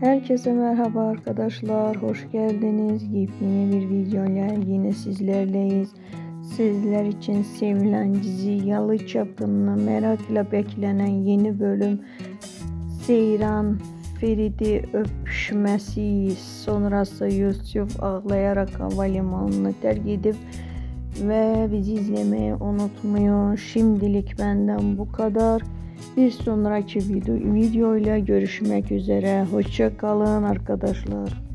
Herkese merhaba arkadaşlar. Hoş geldiniz. Yepyeni bir videoyla yine sizlerleyiz. Sizler için sevilen dizi Yalı Çapkını'na merakla beklenen yeni bölüm Seyran Feridi öpüşmesi sonrası Yusuf ağlayarak havalimanını terk edip ve bizi izlemeyi unutmayın. Şimdilik benden bu kadar. Bir sonraki video, videoyla görüşmek üzere. Hoşça kalın arkadaşlar.